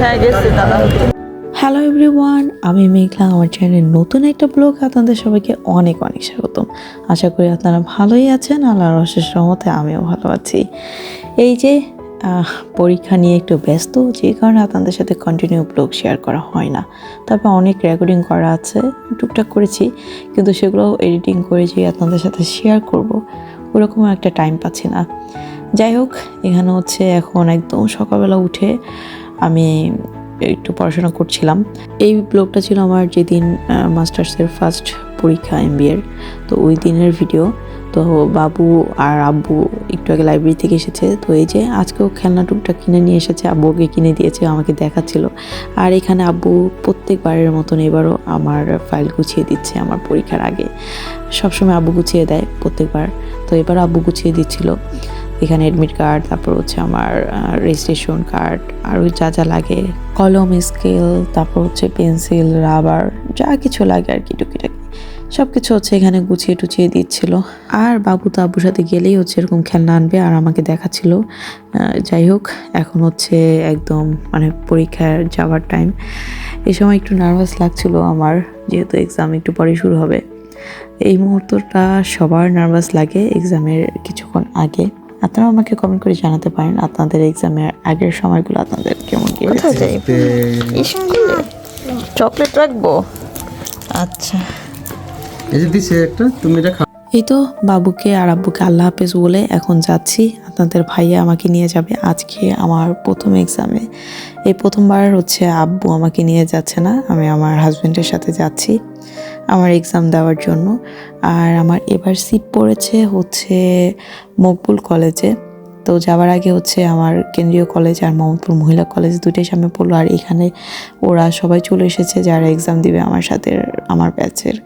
হ্যাঁ hello everyone আমি মেঘলা, আমার চ্যানেলের নতুন একটা ব্লগ আপনাদের সবাইকে অনেক অনেক স্বাগতম। আশা করি আপনারা ভালোই আছেন, আল্লাহর অশেষ রহমতে আমিও ভালো আছি। এই যে পরীক্ষা নিয়ে একটু ব্যস্ত, যে কারণে আপনাদের সাথে কন্টিনিউ ব্লগ শেয়ার করা হয় না। তারপর অনেক রেকর্ডিং করা আছে, টুকটাক করেছি, কিন্তু সেগুলো এডিটিং করে যে আপনাদের সাথে শেয়ার করব ওরকম একটা টাইম পাচ্ছি না। যাই হোক, এখানে হচ্ছে এখন একদম সকালবেলা উঠে আমি একটু পড়াশোনা করছিলাম। এই ব্লগটা ছিল আমার যেদিন মাস্টার্সের ফার্স্ট পরীক্ষা এম এমবিএর তো ওই দিনের ভিডিও তো বাবু আর আব্বু একটু আগে লাইব্রেরি থেকে এসেছে, তো এই যে আজকেও খেলনা টুকটা কিনে নিয়ে এসেছে আব্বুকে কিনে দিয়েছে, আমাকে দেখাচ্ছিল। আর এখানে আব্বু প্রত্যেকবারের মতন এবারও আমার ফাইল গুছিয়ে দিচ্ছে আমার পরীক্ষার আগে। সবসময় আব্বু গুছিয়ে দেয় প্রত্যেকবার, তো এবার আব্বু গুছিয়ে দিচ্ছিল। এখানে অ্যাডমিট কার্ড তারপর হচ্ছে আমার রেজিস্ট্রেশন কার্ড আরও যা যা লাগে। কলম স্কেল তারপর হচ্ছে পেন্সিল রাবার যা কিছু লাগে আর কি, টুকিটাকি। সব কিছু হচ্ছে এখানে গুছিয়ে টুচিয়ে দিচ্ছিল। আর বাবু তো আব্বুর সাথে গেলেই হচ্ছে এরকম খেলনা আনবে আর আমাকে দেখাচ্ছিল। যাই হোক, এখন হচ্ছে একদম মানে পরীক্ষার যাওয়ার টাইম এই সময় একটু নার্ভাস লাগছিল আমার, যেহেতু এক্সাম একটু পরে শুরু হবে। এই মুহূর্তটা সবার নার্ভাস লাগে এক্সামের কিছুক্ষণ আগে। আপনারা আমাকে কমেন্ট করে জানাতে পারেন আপনাদের এক্সামের আগের সময়গুলো আপনাদের কেমন কি? গিয়েছে স্কুলে চকলেট রাখব? আচ্ছা। এই যে দিছে একটা তুমি এটা এই তো বাবুকে আর আব্বুকে আল্লাহ হাফেজ বলে এখন যাচ্ছি। আপনাদের ভাইয়া আমাকে নিয়ে যাবে আজকে আমার প্রথম এক্সামে এই প্রথমবার হচ্ছে আব্বু আমাকে নিয়ে যাচ্ছে না, আমি আমার হাজব্যান্ডের সাথে যাচ্ছি আমার এক্সাম দেওয়ার জন্য। আর আমার এবার সিট পড়েছে হচ্ছে মকবুল কলেজে তো যাওয়ার আগে হচ্ছে আমার কেন্দ্রীয় কলেজ আর মোহাম্মদপুর মহিলা কলেজ দুটোই সামনে পড়ল। আর এখানে ওরা সবাই চলে এসেছে যারা এক্সাম দিবে আমার সাথে, আমার ব্যাচের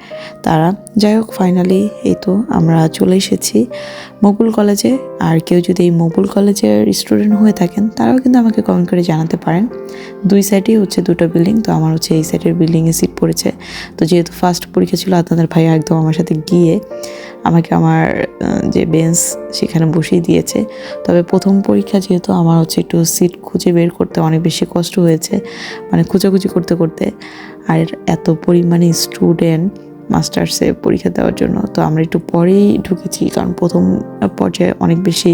তারা। যাই হোক ফাইনালি এই তো আমরা চলে এসেছি মকবুল কলেজে আর কেউ যদি এই মকবুল কলেজের স্টুডেন্ট হয়ে থাকেন, তারাও কিন্তু আমাকে কমেন্ট করে জানাতে পারেন। দুই সাইডেই হচ্ছে দুটো বিল্ডিং তো আমার হচ্ছে এই সাইডের বিল্ডিংয়ে সিট পড়েছে। তো যেহেতু ফার্স্ট পরীক্ষা ছিল, আপনাদের ভাই একদম আমার সাথে গিয়ে আমাকে আমার যে বেঞ্চ সেখানে বসিয়ে দিয়েছে। তবে প্রথম পরীক্ষা যেহেতু আমার হচ্ছে একটু সিট খুঁজে বের করতে অনেক বেশি কষ্ট হয়েছে মানে খুঁজাখুঁজি করতে করতে। আর এত পরিমাণে স্টুডেন্ট মাস্টার্সে পরীক্ষা দেওয়ার জন্য। তো আমরা একটু পরেই ঢুকেছি, কারণ প্রথম পর্যায়ে অনেক বেশি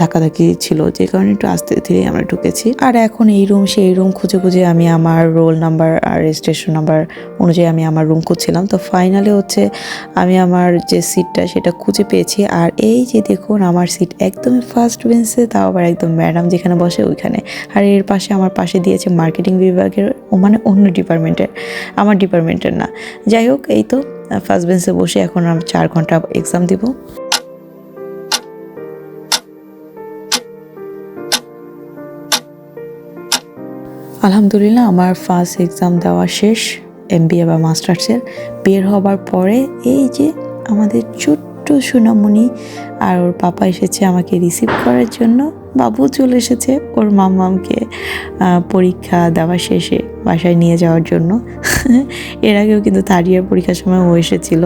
ধাক্কাধাক্কি ছিল, যে কারণে একটু আস্তে ধীরে আমরা ঢুকেছি। আর এখন এই রুম সেই রুম খুঁজে খুঁজে আমি আমার রোল নাম্বার আর রেজিস্ট্রেশন নাম্বার অনুযায়ী আমি আমার রুম খুঁজছিলাম। তো ফাইনালি হচ্ছে আমি আমার যে সিটটা সেটা খুঁজে পেয়েছি। আর এই যে দেখুন, আমার সিট একদমই ফার্স্ট বেঞ্চে তাও আবার একদম ম্যাডাম যেখানে বসে ওইখানে। আর এর পাশে আমার পাশে দিয়েছে মার্কেটিং বিভাগের মানে অন্য ডিপার্টমেন্টের আমার ডিপার্টমেন্টের না। যাই হোক, এই তো ফার্স্ট বেঞ্চে বসে এখন আমি চার ঘণ্টা এক্সাম দিব। আলহামদুলিল্লাহ, আমার ফার্স্ট এক্সাম দেওয়া শেষ এমবিএ বা মাস্টার্সের বের হবার পরে এই যে আমাদের ছোট্ট সোনামণি আর ওর পাপা এসেছে আমাকে রিসিভ করার জন্য। বাবু চলে এসেছে ওর মামামকে পরীক্ষা দেওয়া শেষে বাসায় নিয়ে যাওয়ার জন্য। এর আগেও কিন্তু থার্ড ইয়ার পরীক্ষার সময় ও এসেছিল।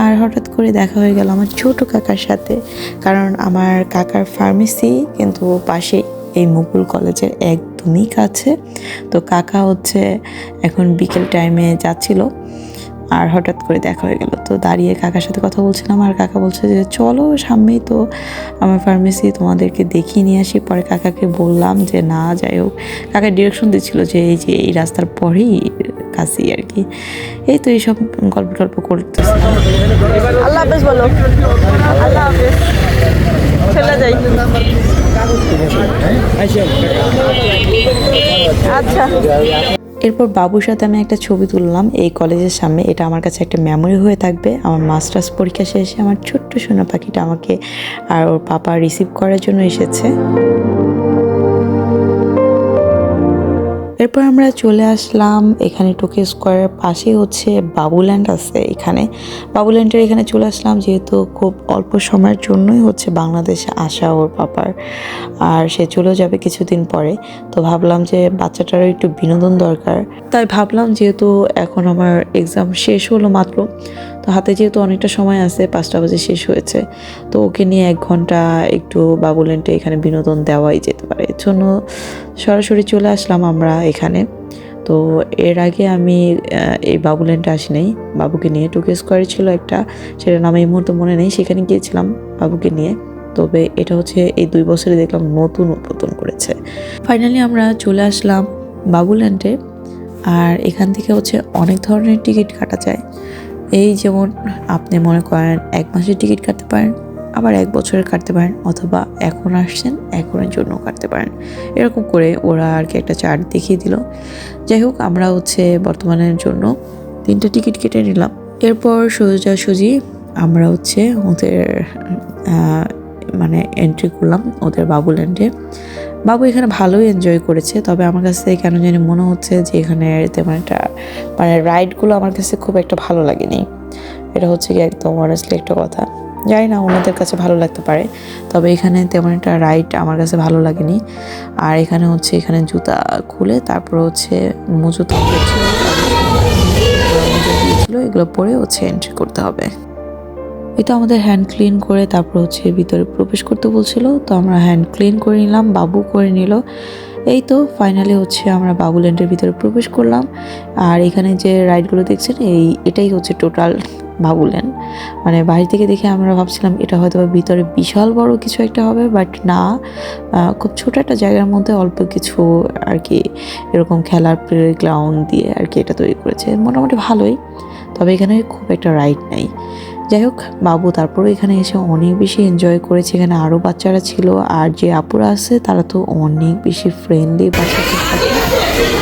আর হঠাৎ করে দেখা হয়ে গেল আমার ছোট কাকার সাথে। কারণ আমার কাকার ফার্মেসি কিন্তু পাশে এই মুকুল কলেজের একদমই কাছে। তো কাকা হচ্ছে এখন বিকেল টাইমে যাচ্ছিল। আর হঠাৎ করে দেখা হয়ে গেল। তো দাঁড়িয়ে কাকার সাথে কথা বলছিলাম আর কাকা বলছে যে, চলো সামনেই তো আমার ফার্মেসি তোমাদেরকে দেখিয়ে নিয়ে আসি। পরে কাকাকে বললাম যে, না, যাই হোক। কাকা ডিরেকশন দিচ্ছিল যে, এই যে, এই রাস্তার পরেই কাছেই আর কি। এই তো এইসব গল্প টল্প যাই। আচ্ছা। এরপর বাবুর সাথে আমি একটা ছবি তুললাম এই কলেজের সামনে। এটা আমার কাছে একটা মেমোরি হয়ে থাকবে। আমার মাস্টার্স পরীক্ষা শেষে আমার ছোট্ট সোনা পাখিটা আমাকে আর ওর পাপা রিসিভ করার জন্য এসেছে। এরপর আমরা চলে আসলাম এখানে টোকিও স্কোয়ারের পাশেই হচ্ছে বাবুল্যান্ড আছে এখানে। বাবুল্যান্ডের এখানে চলে আসলাম যেহেতু খুব অল্প সময়ের জন্যই হচ্ছে বাংলাদেশে আসা ওর পাপার। আর সে চলেও যাবে কিছুদিন পরে। তো ভাবলাম যে বাচ্চাটারও একটু বিনোদন দরকার। তাই ভাবলাম যেহেতু এখন আমার এক্সাম শেষ হলো মাত্র তো হাতে যেহেতু অনেকটা সময় আছে, পাঁচটা বাজে শেষ হয়েছে, তো ওকে নিয়ে এক ঘণ্টা একটু বাবুল্যান্ডে এখানে বিনোদন দেওয়াই যেতে পারে। এর জন্য সরাসরি চলে আসলাম আমরা এখানে। তো এর আগে আমি এই বাবুল্যান্ডে আসি নাই বাবুকে নিয়ে টুকে স্কোয়ারে ছিল একটা সেটার নাম এই মুহূর্তে মনে নেই, সেখানে গিয়েছিলাম বাবুকে নিয়ে। তবে এটা হচ্ছে এই দুই বছরে দেখলাম নতুন উদ্বোধন করেছে। ফাইনালি আমরা চলে আসলাম বাবুল্যান্ডে আর এখান থেকে হচ্ছে অনেক ধরনের টিকিট কাটা যায়। এই যেমন আপনি মনে করেন এক মাসের টিকিট কাটতে পারেন, আবার এক বছরের কাটতে পারেন, অথবা এখন আসছেন, এখনের জন্য কাটতে পারেন। এরকম করে ওরা আর কি একটা চার্ট দেখিয়ে দিল। যাই হোক, আমরা হচ্ছে বর্তমানের জন্য তিনটে টিকিট কেটে নিলাম। এরপর সোজাসুজি আমরা হচ্ছে ওদের মানে এন্ট্রি করলাম ওদের বাবুল্যান্ডে বাবু এখানে ভালোই এনজয় করেছে, তবে আমার কাছে কেন জানি মনে হচ্ছে যে এখানে তেমন একটা মানে রাইডগুলো আমার কাছে খুব একটা ভালো লাগেনি। এটা হচ্ছে কি একদম অনেস্টলি একটা কথা। জানি না, ওনাদের কাছে ভালো লাগতে পারে, তবে এখানে তেমন একটা রাইড আমার কাছে ভালো লাগেনি। আর এখানে হচ্ছে, এখানে জুতা খুলে তারপর হচ্ছে মজুত এগুলো পরে হচ্ছে এন্ট্রি করতে হবে। এটা আমাদের হ্যান্ড ক্লিন করে তারপর হচ্ছে ভিতরে প্রবেশ করতে বলছিল। তো আমরা হ্যান্ড ক্লিন করে নিলাম, বাবু করে নিল। এই তো ফাইনালি হচ্ছে আমরা বাবুল্যান্ডের ভিতরে প্রবেশ করলাম। আর এখানে যে রাইডগুলো দেখছেন, এই এটাই হচ্ছে টোটাল বাবুল্যান্ড মানে বাইরে থেকে দেখে আমরা ভাবছিলাম এটা হয়তো ভিতরে বিশাল বড় কিছু একটা হবে বাট না খুব ছোট একটা জায়গার মধ্যে অল্প কিছু আর কি এরকম খেলার প্লে গ্রাউন্ড দিয়ে আর কি এটা তৈরি করেছে। মোটামুটি ভালোই, তবে এখানে খুব একটা রাইড নাই। যাই হোক, বাবু তারপরে এখানে এসে অনেক বেশি এনজয় করেছে। এখানে আরও বাচ্চারা ছিল, আর যে আপুরা আছে, তারা তো অনেক বেশি ফ্রেন্ডলি বাচ্চাদের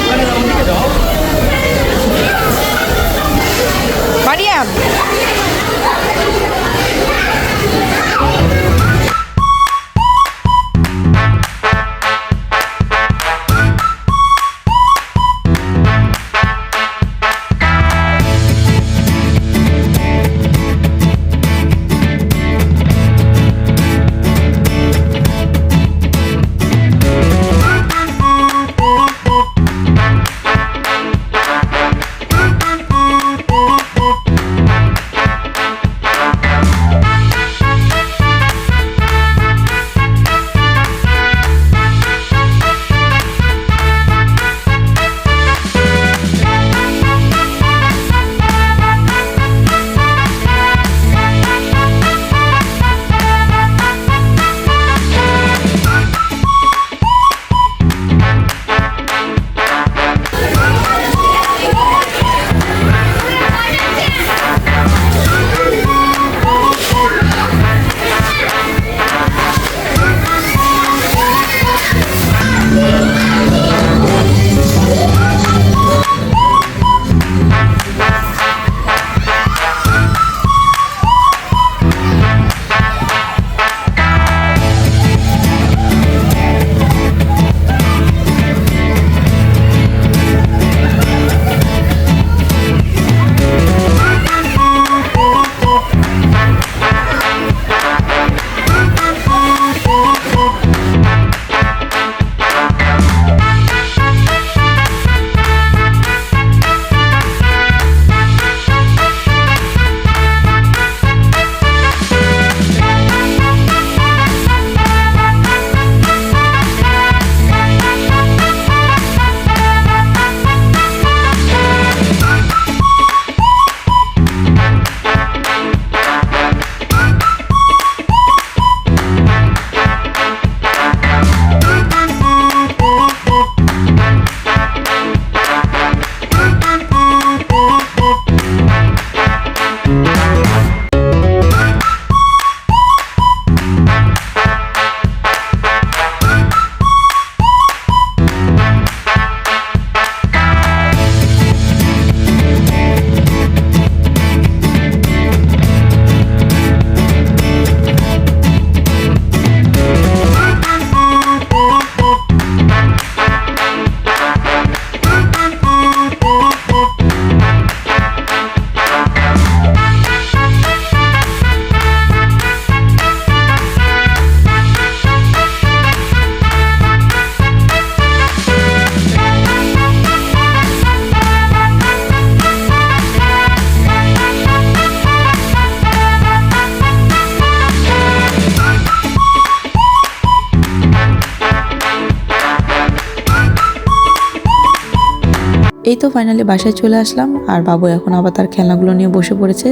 এই তো ফাইনালি বাসায় চলে আসলাম। আর বাবু এখন আবার তার খেলনাগুলো নিয়ে বসে পড়েছে।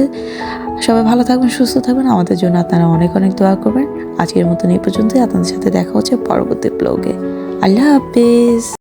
সবাই ভালো থাকবেন, সুস্থ থাকবেন। আমাদের জন্য আপনারা অনেক অনেক দোয়া করবেন। আজকের মতন এই পর্যন্তই। আপনাদের সাথে দেখা হচ্ছে পরবর্তী ব্লগে আল্লাহ হাফিজ।